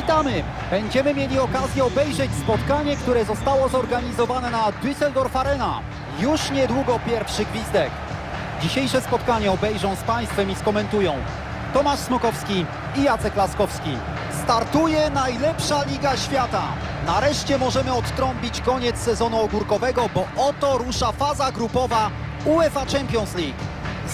Witamy! Będziemy mieli okazję obejrzeć spotkanie, które zostało zorganizowane na Düsseldorf Arena. Już niedługo pierwszy gwizdek. Dzisiejsze spotkanie obejrzą z Państwem i skomentują Tomasz Smokowski i Jacek Laskowski. Startuje najlepsza Liga Świata. Nareszcie możemy odtrąbić koniec sezonu ogórkowego, bo oto rusza faza grupowa UEFA Champions League.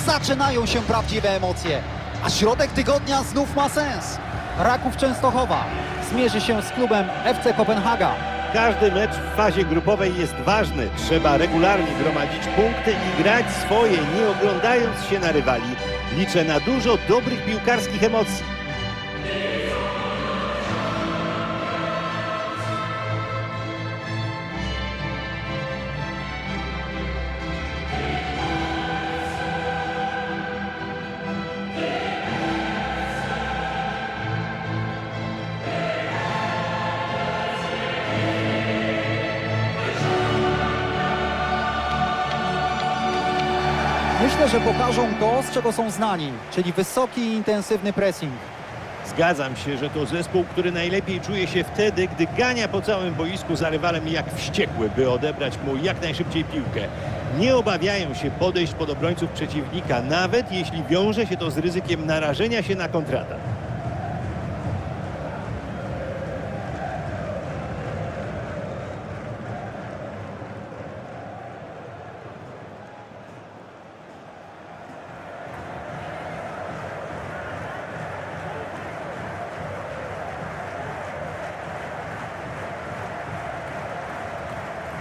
Zaczynają się prawdziwe emocje, a środek tygodnia znów ma sens. Raków Częstochowa zmierzy się z klubem FC Kopenhaga. Każdy mecz w fazie grupowej jest ważny. Trzeba regularnie gromadzić punkty i grać swoje, nie oglądając się na rywali. Liczę na dużo dobrych piłkarskich emocji. Że pokażą to, z czego są znani, czyli wysoki i intensywny pressing. Zgadzam się, że to zespół, który najlepiej czuje się wtedy, gdy gania po całym boisku za rywalem jak wściekły, by odebrać mu jak najszybciej piłkę. Nie obawiają się podejść pod obrońców przeciwnika, nawet jeśli wiąże się to z ryzykiem narażenia się na kontratak.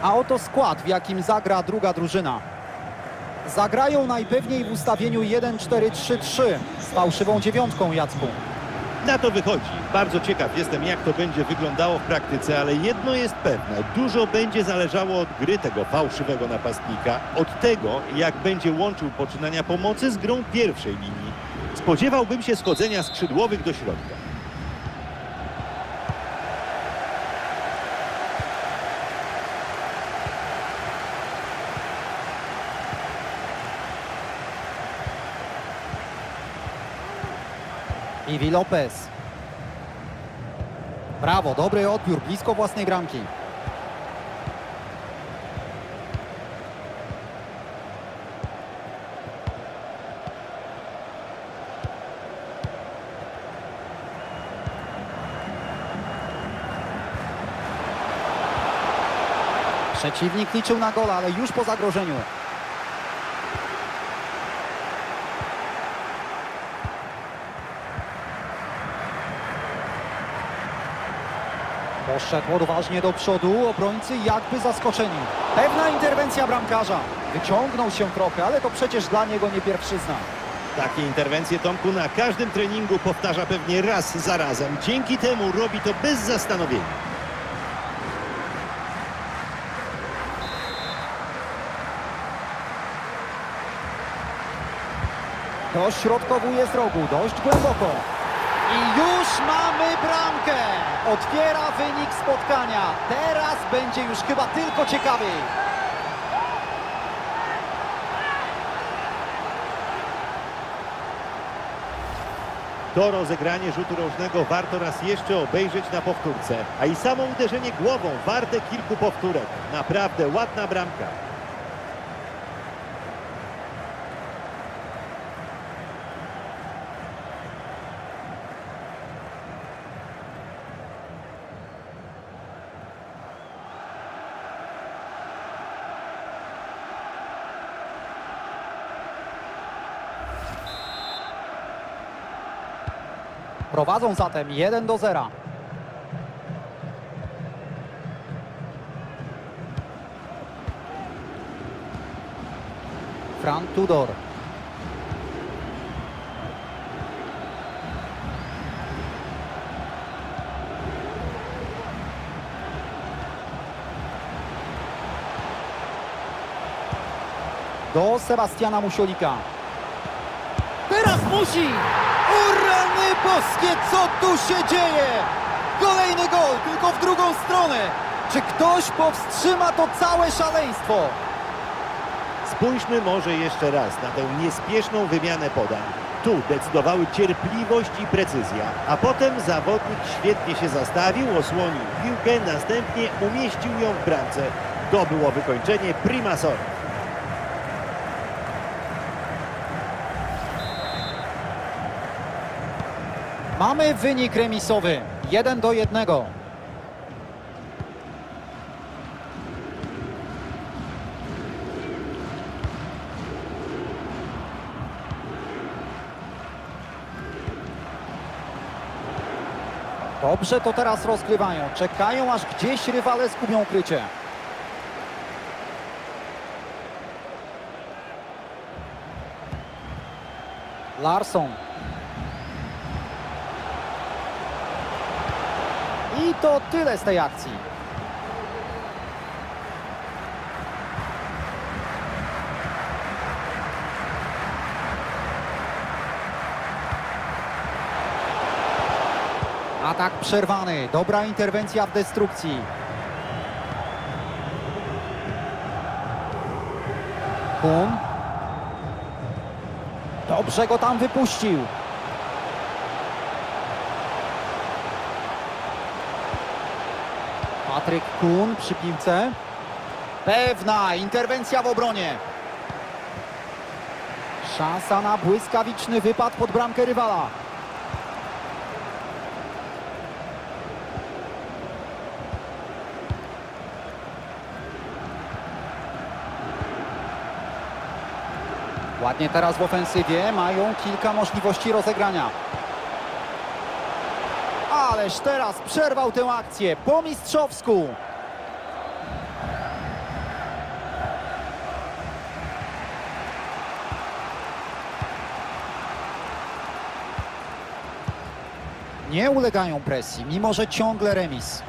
A oto skład, w jakim zagra druga drużyna. Zagrają najpewniej w ustawieniu 1-4-3-3 z fałszywą dziewiątką Jacku. Na to wychodzi. Bardzo ciekaw jestem, jak to będzie wyglądało w praktyce, ale jedno jest pewne. Dużo będzie zależało od gry tego fałszywego napastnika, od tego, jak będzie łączył poczynania pomocy z grą pierwszej linii. Spodziewałbym się schodzenia skrzydłowych do środka. Iwi Lopez. Brawo, dobry odbiór, blisko własnej bramki. Przeciwnik liczył na gola, ale już po zagrożeniu. Poszedł odważnie do przodu, obrońcy jakby zaskoczeni. Pewna interwencja bramkarza. Wyciągnął się trochę, ale to przecież dla niego nie pierwszyzna. Takie interwencje Tomku na każdym treningu powtarza pewnie raz za razem. Dzięki temu robi to bez zastanowienia. Dośrodkowuje z rogu, dość głęboko. I już mamy bramkę. Otwiera wynik spotkania. Teraz będzie już chyba tylko ciekawiej. To rozegranie rzutu rożnego warto raz jeszcze obejrzeć na powtórce, a i samo uderzenie głową warte kilku powtórek. Naprawdę ładna bramka. Prowadzą zatem 1 do 0. Fran Tudor. Do Sebastiana Musiolika. Teraz musi! Boskie, co tu się dzieje? Kolejny gol, tylko w drugą stronę. Czy ktoś powstrzyma to całe szaleństwo? Spójrzmy może jeszcze raz na tę niespieszną wymianę podań. Tu decydowały cierpliwość i precyzja, a potem zawodnik świetnie się zastawił, osłonił piłkę, następnie umieścił ją w bramce. To było wykończenie Primasora. Mamy wynik remisowy. 1 do 1. Dobrze to teraz rozgrywają. Czekają aż gdzieś rywale zgubią krycie. Larsson. I to tyle z tej akcji. Atak przerwany. Dobra interwencja w destrukcji. Kun. Dobrze go tam wypuścił. Patryk Kun przy piłce. Pewna interwencja w obronie. Szansa na błyskawiczny wypad pod bramkę rywala. Ładnie teraz w ofensywie mają kilka możliwości rozegrania. Ależ teraz przerwał tę akcję po mistrzowsku. Nie ulegają presji, mimo że ciągle remis.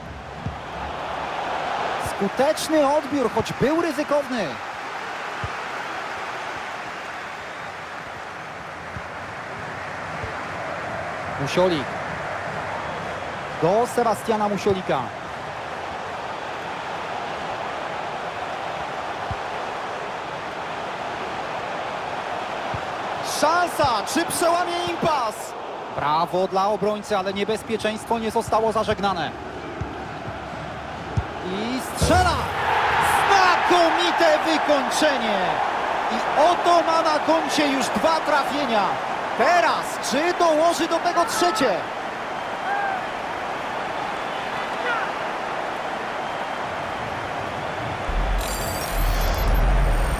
Skuteczny odbiór, choć był ryzykowny. Musiolik. Do Sebastiana Musiolika. Szansa! Czy przełamie impas? Brawo dla obrońcy, ale niebezpieczeństwo nie zostało zażegnane. I strzela! Znakomite wykończenie! I oto ma na koncie już dwa trafienia. Teraz, czy dołoży do tego trzecie?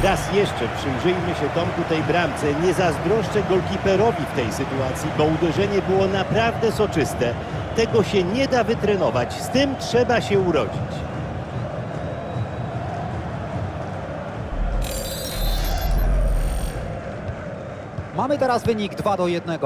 Raz jeszcze przyjrzyjmy się Tomku tej bramce. Nie zazdroszczę golkiperowi w tej sytuacji, bo uderzenie było naprawdę soczyste. Tego się nie da wytrenować, z tym trzeba się urodzić. Mamy teraz wynik 2 do 1.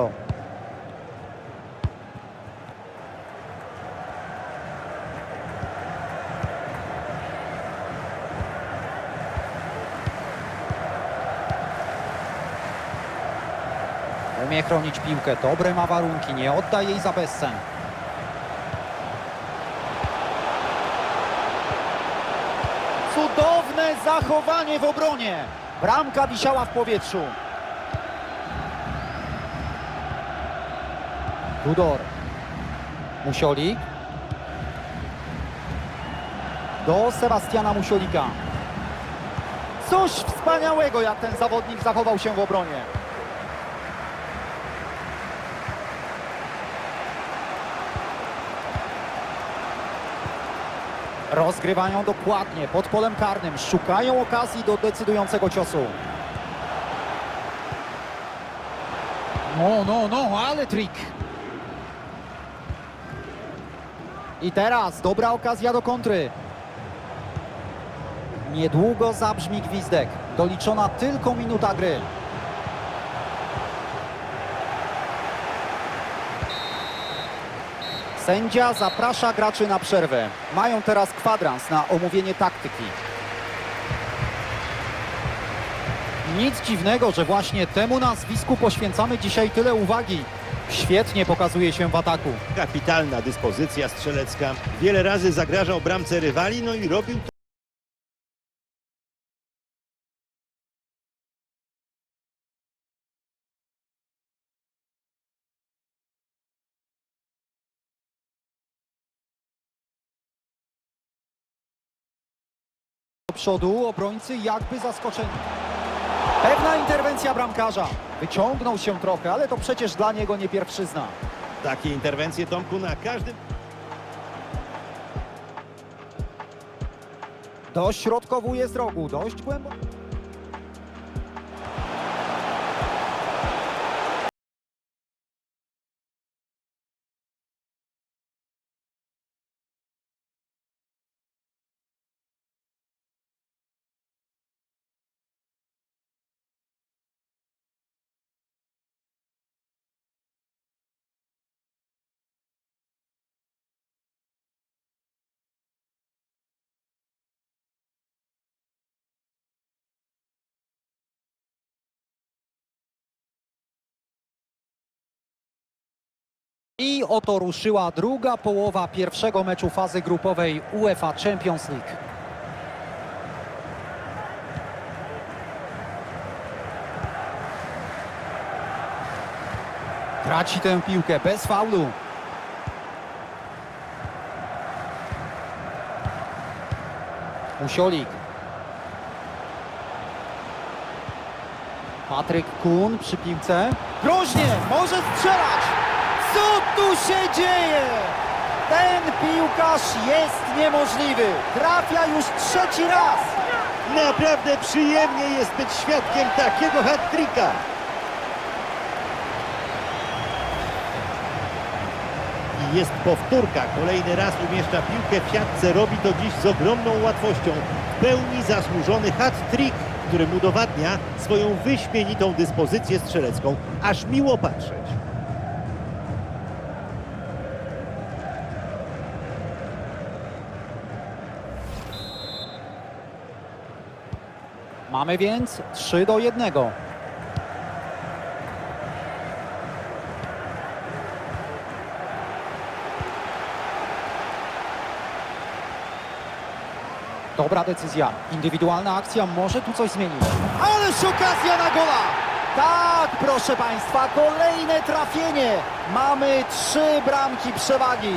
Umie chronić piłkę, dobre ma warunki, nie odda jej za bezcen. Cudowne zachowanie w obronie. Bramka wisiała w powietrzu. Tudor. Musiolik. Do Sebastiana Musiolika. Coś wspaniałego, jak ten zawodnik zachował się w obronie. Rozgrywają dokładnie pod polem karnym. Szukają okazji do decydującego ciosu. No, no, no, ale trik. I teraz dobra okazja do kontry. Niedługo zabrzmi gwizdek. Doliczona tylko minuta gry. Sędzia zaprasza graczy na przerwę. Mają teraz kwadrans na omówienie taktyki. Nic dziwnego, że właśnie temu nazwisku poświęcamy dzisiaj tyle uwagi. Świetnie pokazuje się w ataku. Kapitalna dyspozycja strzelecka. Wiele razy zagrażał bramce rywali, no i robił Do przodu obrońcy jakby zaskoczeni. Pewna interwencja bramkarza. Wyciągnął się trochę, ale to przecież dla niego nie pierwszyzna. Takie interwencje Tomku na każdym... Dośrodkowuje z rogu, dość głęboko. I oto ruszyła druga połowa pierwszego meczu fazy grupowej UEFA Champions League. Traci tę piłkę bez faulu. Musiolik. Patryk Kun przy piłce. Groźnie, może strzelać! Co tu się dzieje? Ten piłkarz jest niemożliwy. Trafia już trzeci raz. Naprawdę przyjemnie jest być świadkiem takiego hat-tricka. I jest powtórka. Kolejny raz umieszcza piłkę w siatce. Robi to dziś z ogromną łatwością. W pełni zasłużony hat-trick, którym udowadnia swoją wyśmienitą dyspozycję strzelecką. Aż miło patrzeć. Mamy więc 3 do 1. Dobra decyzja. Indywidualna akcja może tu coś zmienić. Ależ okazja na gola! Tak, proszę Państwa, kolejne trafienie. Mamy trzy bramki przewagi.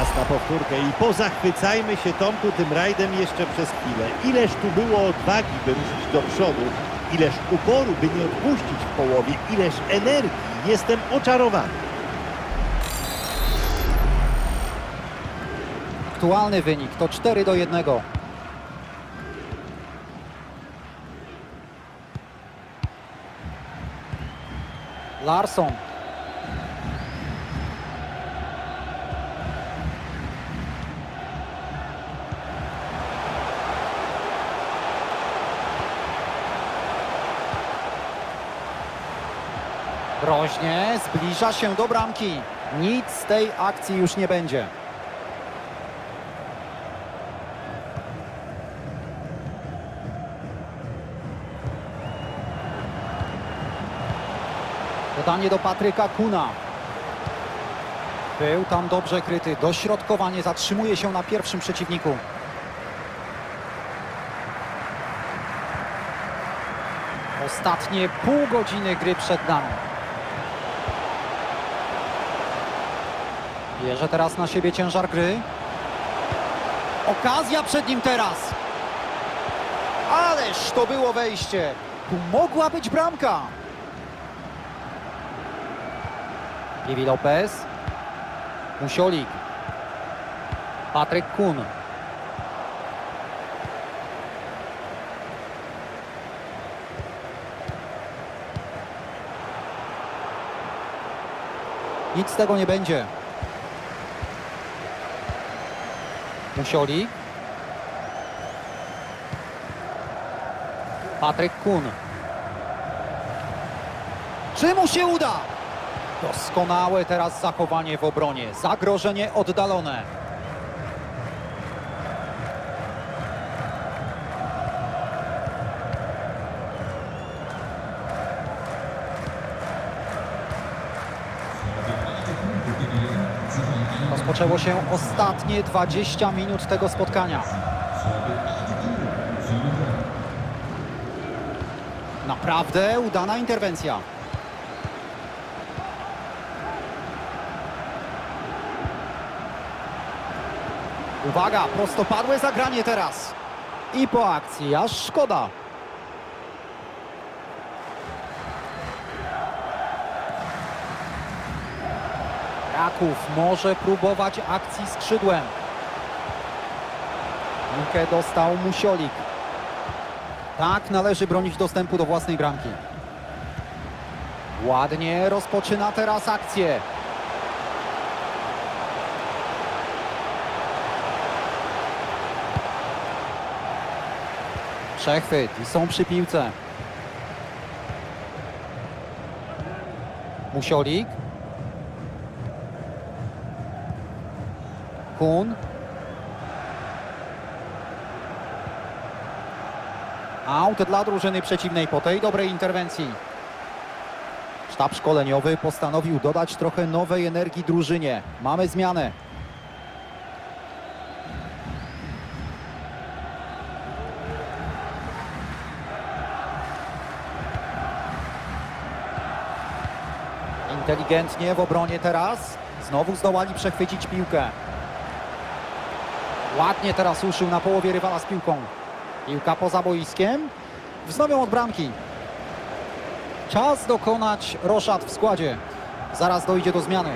Czas na powtórkę i pozachwycajmy się Tomku tym rajdem jeszcze przez chwilę. Ileż tu było odwagi, by ruszyć do przodu, ileż uporu, by nie odpuścić w połowie, ileż energii. Jestem oczarowany. Aktualny wynik to 4 do 1. Larsson. Groźnie zbliża się do bramki. Nic z tej akcji już nie będzie. Podanie do Patryka Kuna. Był tam dobrze kryty. Dośrodkowanie zatrzymuje się na pierwszym przeciwniku. Ostatnie pół godziny gry przed nami. Bierze teraz na siebie ciężar gry. Okazja przed nim teraz. Ależ to było wejście. Tu mogła być bramka. Iwi Lopez. Musiolik. Patryk Kun. Nic z tego nie będzie. Musiolik. Patryk Kun. Czy mu się uda? Doskonałe teraz zachowanie w obronie. Zagrożenie oddalone. zaczęło się ostatnie 20 minut tego spotkania. Naprawdę udana interwencja. Uwaga, prostopadłe zagranie teraz. I po akcji, aż szkoda. Może próbować akcji skrzydłem. Piłkę dostał Musiolik. Tak należy bronić dostępu do własnej bramki. Ładnie rozpoczyna teraz akcję. Przechwyt i są przy piłce. Musiolik. Kun. Aut dla drużyny przeciwnej po tej dobrej interwencji. Sztab szkoleniowy postanowił dodać trochę nowej energii drużynie. Mamy zmianę. Inteligentnie w obronie teraz. Znowu zdołali przechwycić piłkę. Ładnie teraz uszył na połowie rywala z piłką. Piłka poza boiskiem. Wznowią od bramki. Czas dokonać roszad w składzie. Zaraz dojdzie do zmiany.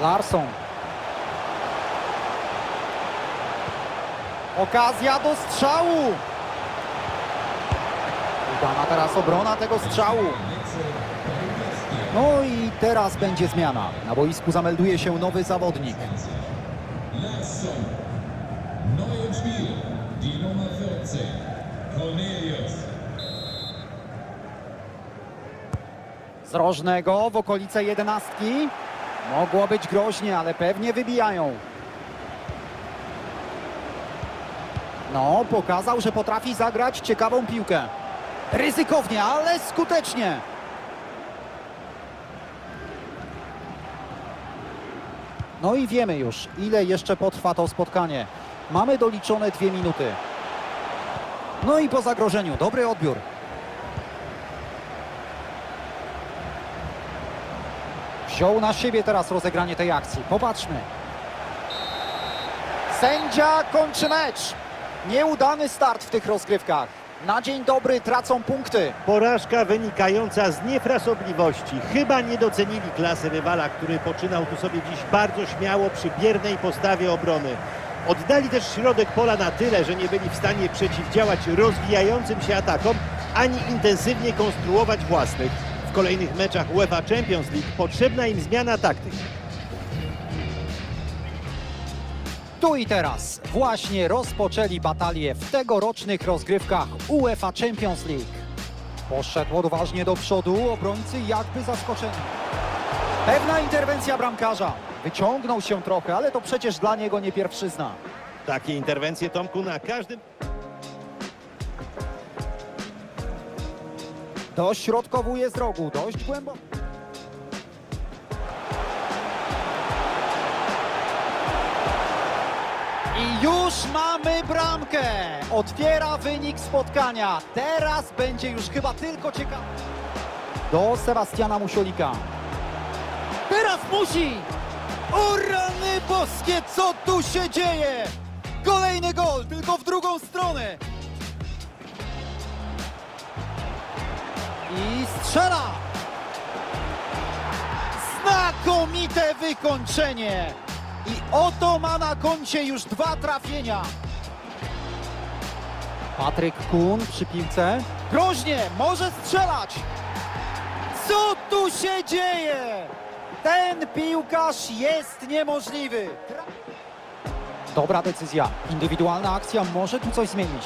Larsson. Okazja do strzału. Udana teraz obrona tego strzału. No i teraz będzie zmiana. Na boisku zamelduje się nowy zawodnik. Neu im Spiel die Nummer 14, Cornelius. Z rożnego w okolice jedenastki. Mogło być groźnie, ale pewnie wybijają. No, pokazał, że potrafi zagrać ciekawą piłkę. Ryzykownie, ale skutecznie. No i wiemy już, ile jeszcze potrwa to spotkanie. Mamy doliczone dwie minuty. No i po zagrożeniu, dobry odbiór. Wziął na siebie teraz rozegranie tej akcji. Popatrzmy. Sędzia kończy mecz. Nieudany start w tych rozgrywkach. Na dzień dobry tracą punkty. Porażka wynikająca z niefrasobliwości. Chyba nie docenili klasy rywala, który poczynał tu sobie dziś bardzo śmiało przy biernej postawie obrony. Oddali też środek pola na tyle, że nie byli w stanie przeciwdziałać rozwijającym się atakom, ani intensywnie konstruować własnych. W kolejnych meczach UEFA Champions League potrzebna im zmiana taktyki. Tu i teraz właśnie rozpoczęli batalię w tegorocznych rozgrywkach UEFA Champions League. Poszedł odważnie do przodu, obrońcy jakby zaskoczeni. Pewna interwencja bramkarza. Wyciągnął się trochę, ale to przecież dla niego nie pierwszyzna. Takie interwencje Tomku na każdym Dośrodkowuje z rogu, dość głęboko. I już mamy bramkę. Otwiera wynik spotkania. Teraz będzie już chyba tylko ciekawe. Do Sebastiana Musiolika. Teraz musi! O rany boskie, co tu się dzieje? Kolejny gol, tylko w drugą stronę. I strzela! Znakomite wykończenie! I oto ma na koncie już dwa trafienia. Patryk Kun przy piłce. Groźnie, może strzelać! Co tu się dzieje? Ten piłkarz jest niemożliwy. Dobra decyzja. Indywidualna akcja może tu coś zmienić.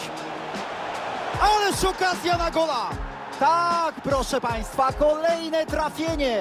Ależ okazja na gola! Tak, proszę Państwa, kolejne trafienie.